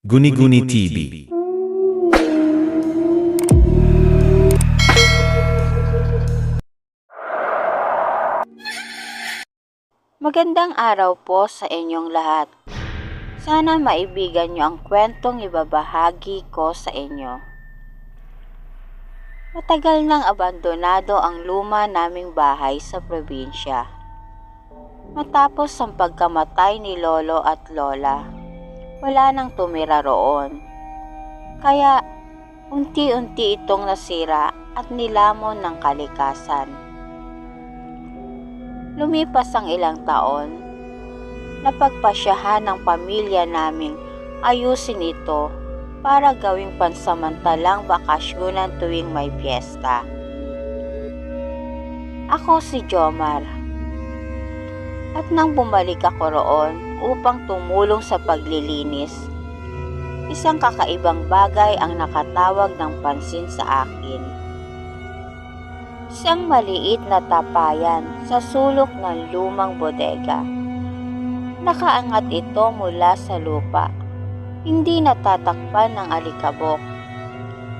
Guni-Guni TV. Magandang araw po sa inyong lahat. Sana maibigan niyo ang kwentong ibabahagi ko sa inyo. Matagal nang abandonado ang luma naming bahay sa probinsya. Matapos ang pagkamatay ni lolo at lola, wala nang tumira roon. Kaya unti-unti itong nasira at nilamon ng kalikasan. Lumipas ang ilang taon, napagpasyahan ng pamilya naming ayusin ito para gawing pansamantalang bakasyonan tuwing may piyesta. Ako si Jomar. At nang bumalik ako roon upang tumulong sa paglilinis, isang kakaibang bagay ang nakatawag ng pansin sa akin. Isang maliit na tapayan sa sulok ng lumang bodega. Nakaangat ito mula sa lupa, hindi natatakpan ng alikabok.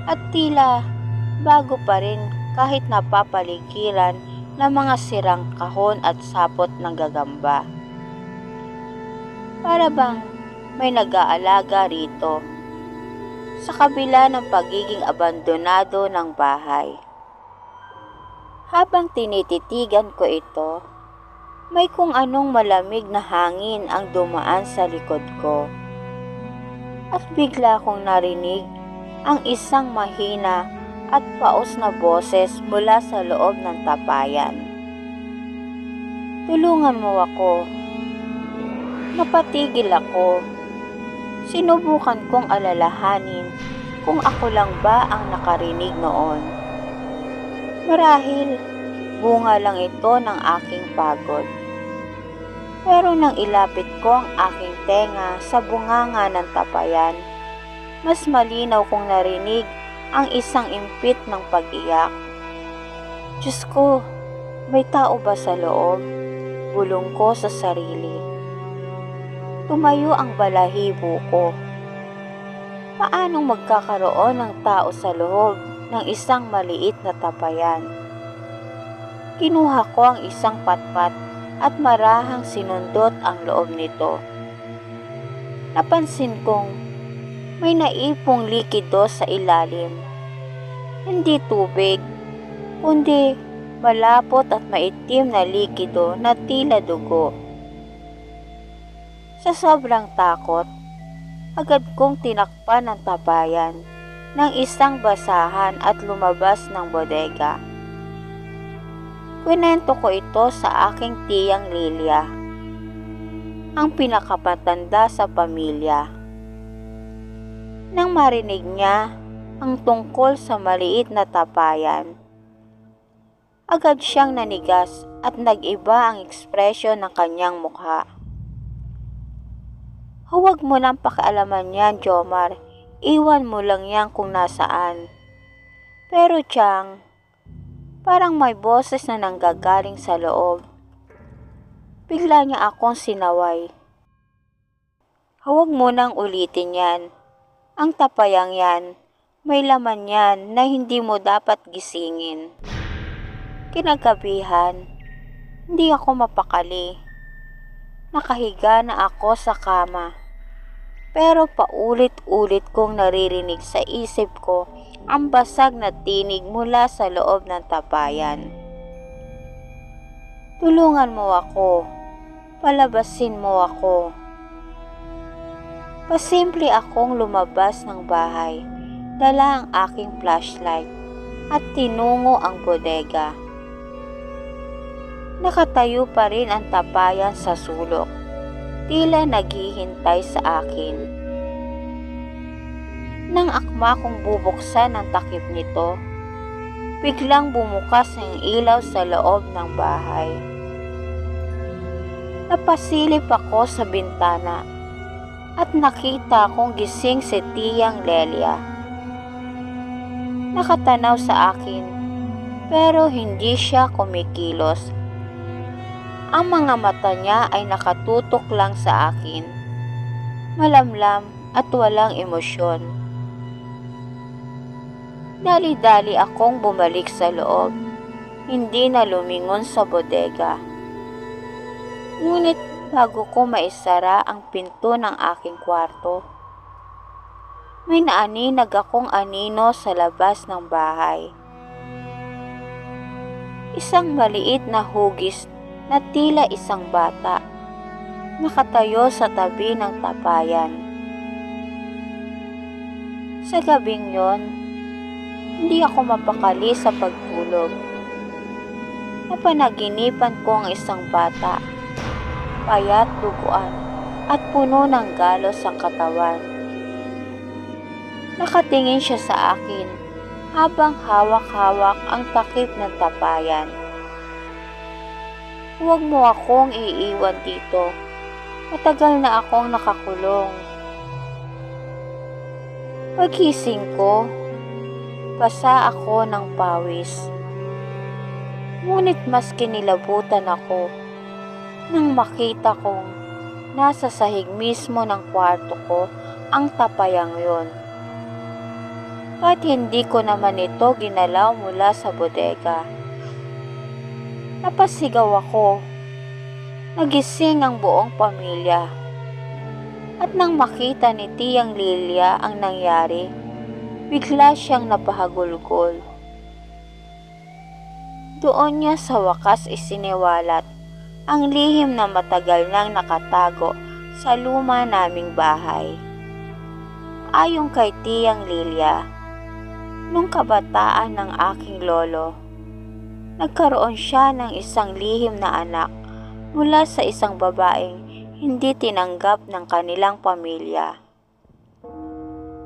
At tila bago pa rin kahit napapaligiran ng mga sirang kahon at sapot ng gagamba. Para bang may nag-aalaga rito sa kabila ng pagiging abandonado ng bahay. Habang tinititigan ko ito, may kung anong malamig na hangin ang dumaan sa likod ko. At bigla kong narinig ang isang mahina at paos na boses mula sa loob ng tapayan. Tulungan mo ako. Napatigil ako. Sinubukan kong alalahanin kung ako lang ba ang nakarinig noon. Marahil, bunga lang ito ng aking pagod. Pero nang ilapit ko ang aking tenga sa bunganga ng tapayan, mas malinaw kong narinig ang isang impit ng pag-iyak. Diyos ko, may tao ba sa loob? Bulong ko sa sarili. Tumayo ang balahibo ko. Paanong magkakaroon ng tao sa loob ng isang maliit na tapayan. Kinuha ko ang isang patpat at marahang sinundot ang loob nito. Napansin kong may naipong likido sa ilalim. Hindi tubig, kundi malapot at maitim na likido na tila dugo. Sa sobrang takot, agad kong tinakpan ang tabayan ng isang basahan at lumabas ng bodega. Kwento ko ito sa aking tiyang Lilia, ang pinakapatanda sa pamilya. Nang marinig niya ang tungkol sa maliit na tapayan, agad siyang nanigas at nag-iba ang ekspresyon ng kanyang mukha. Huwag mo nang pakialaman yan, Jomar. Iwan mo lang yan kung nasaan. Pero Chang, parang may boses na nanggagaling sa loob. Bigla niya akong sinaway. Huwag mo nang ulitin yan. Ang tapayang yan, may laman yan na hindi mo dapat gisingin. Kinagabihan, hindi ako mapakali. Nakahiga na ako sa kama. Pero paulit-ulit kong naririnig sa isip ko ang basag na tinig mula sa loob ng tapayan. Tulungan mo ako. Palabasin mo ako. Pasimple akong lumabas ng bahay, dala ang aking flashlight at tinungo ang bodega. Nakatayo pa rin ang tapayan sa sulok tila naghihintay sa akin. Nang akma kong bubuksan ang takip nito, biglang bumukas ang ilaw sa loob ng bahay. Napasilip ako sa bintana at nakita kong gising si Tiyang Lelia. Nakatanaw sa akin pero hindi siya kumikilos ang mga mata niya ay nakatutok lang sa akin. Malamlam at walang emosyon. Dali-dali akong bumalik sa loob, hindi na lumingon sa bodega. Ngunit bago ko maisara ang pinto ng aking kwarto, may naaninag akong anino sa labas ng bahay. Isang maliit na hugis na tila isang bata, nakatayo sa tabi ng tapayan. Sa gabing yon, hindi ako mapakali sa pagtulog. Napanaginipan ko ang isang bata, payat duguan at puno ng galos ang katawan. Nakatingin siya sa akin habang hawak-hawak ang takip ng tapayan. Huwag mo akong iiwan dito. Matagal na akong nakakulong. Pagising ko, basa ako ng pawis. Ngunit mas kinilabutan ako nang makita kong nasa sahig mismo ng kwarto ko ang tapayang yon. At hindi ko naman ito ginalaw mula sa bodega. Napasigaw ako. Nagising ang buong pamilya. At nang makita ni Tiyang Lilia ang nangyari, bigla siyang napahagulgol. Doon niya sa wakas isiniwalat ang lihim na matagal nang nakatago sa luma naming bahay. Ayon kay Tiyang Lilia, nung kabataan ng aking lolo, nagkaroon siya ng isang lihim na anak mula sa isang babaeng hindi tinanggap ng kanilang pamilya.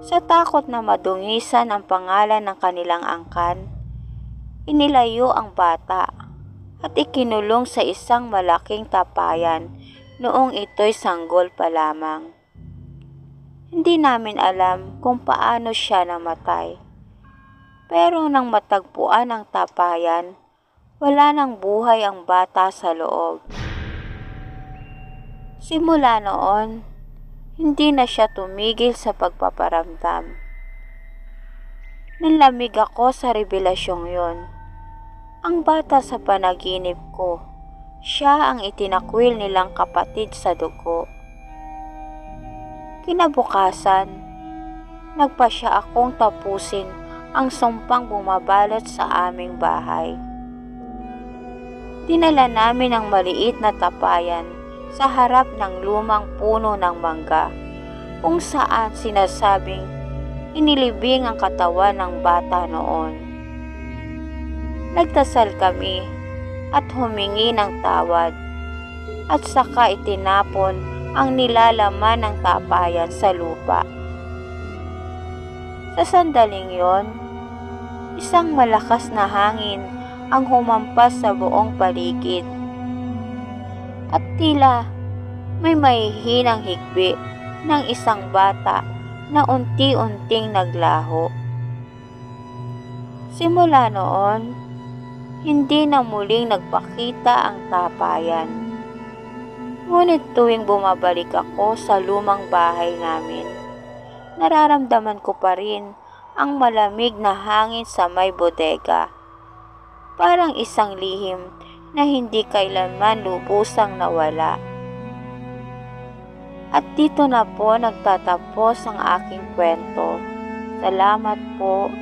Sa takot na madungisan ang pangalan ng kanilang angkan, inilayo ang bata at ikinulong sa isang malaking tapayan noong ito'y sanggol pa lamang. Hindi namin alam kung paano siya namatay. Pero nang matagpuan ang tapayan, wala nang buhay ang bata sa loob. Simula noon, hindi na siya tumigil sa pagpaparamdam. Nalamig ako sa revelasyong yon. Ang bata sa panaginip ko, siya ang itinakwil nilang kapatid sa dugo. Kinabukasan, nagpa siya akong tapusin ang sumpang bumabalot sa aming bahay. Dinala namin ang maliit na tapayan sa harap ng lumang puno ng mangga kung saan sinasabing inilibing ang katawan ng bata noon. Nagtasal kami at humingi ng tawad at saka itinapon ang nilalaman ng tapayan sa lupa. Sa sandaling yon, isang malakas na hangin ang humampas sa buong paligid at tila may mahihinang higbi ng isang bata na unti-unting naglaho. Simula noon, hindi na muling nagpakita ang tapayan. Ngunit tuwing bumabalik ako sa lumang bahay namin, nararamdaman ko pa rin ang malamig na hangin sa may bodega. Parang isang lihim na hindi kailanman lubusang nawala. At dito na po nagtatapos ang aking kwento. Salamat po